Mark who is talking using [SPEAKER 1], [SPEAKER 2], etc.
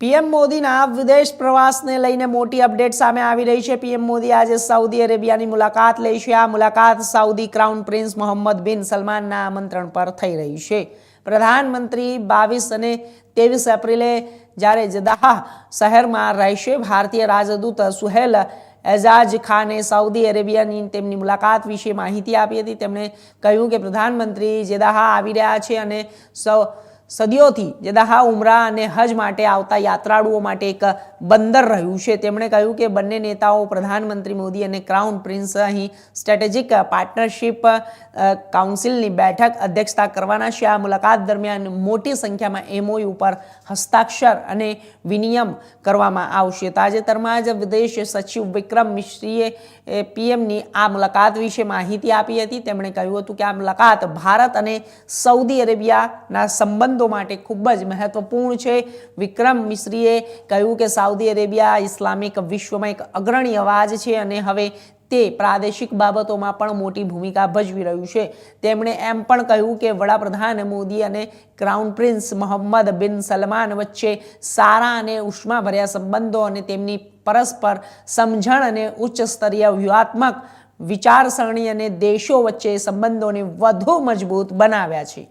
[SPEAKER 1] PM મોદીના વિદેશ પ્રવાસને લઈને મોટી અપડેટ સામે આવી રહી છે. પીએમ મોદી આજે સાઉદી અરેબિયાની મુલાકાત લેશે આ મુલાકાત સાઉદી ક્રાઉન પ્રિન્સ મોહમ્મદ બિન સલમાનના આમંત્રણ પર થઈ રહી છે. પ્રધાનમંત્રી બાવીસ અને ત્રેવીસ એપ્રિલે જ્યારે જદાહ શહેરમાં રહેશે, ભારતીય રાજદૂત સુહેલ એઝાજ ખાને સાઉદી અરેબિયાની તેમની મુલાકાત વિશે માહિતી આપી હતી. તેમણે કહ્યું કે પ્રધાનમંત્રી જેદાહા આવી રહ્યા છે અને સૌ સદીઓથી જેદાહ ઉમરા અને હજ માટે આવતા યાત્રાળુઓ માટે એક બંદર રહ્યું છે. તેમણે કહ્યું કે બંને નેતાઓ, પ્રધાનમંત્રી મોદી અને ક્રાઉન પ્રિન્સ અહીં સ્ટ્રેટેજિક પાર્ટનરશિપ કાઉન્સિલની બેઠક અધ્યક્ષતા કરવાના છે. આ મુલાકાત દરમિયાન મોટી સંખ્યામાં એમઓયુ પર હસ્તાક્ષર અને વિનિયમ કરવામાં આવશે. તાજેતરમાં જ વિદેશ સચિવ વિક્રમ મિશ્રીએ પીએમની આ મુલાકાત વિશે માહિતી આપી હતી. તેમણે કહ્યું હતું કે આ મુલાકાત ભારત અને સૌદી અરેબિયાના સંબંધો માટે ખૂબ જ મહત્વપૂર્ણ છે. વિક્રમ મિશ્રીએ કહ્યું કે સાઉદી અરેબિયા ઇસ્લામિક વિશ્વમાં એક અગ્રણી અવાજ છે અને હવે તે પ્રાદેશિક બાબતોમાં પણ મોટી ભૂમિકા ભજવી રહ્યું છે. તેમણે એમ પણ કહ્યું કે વડાપ્રધાન મોદી અને ક્રાઉન પ્રિન્સ મોહમ્મદ બિન સલમાન વચ્ચે સારા અને ઉષ્માભર્યા સંબંધો અને તેમની પરસ્પર સમજણ અને ઉચ્ચ સ્તરીય વ્યૂહાત્મક વિચારસરણી અને દેશો વચ્ચે સંબંધોને વધુ મજબૂત બનાવ્યા છે.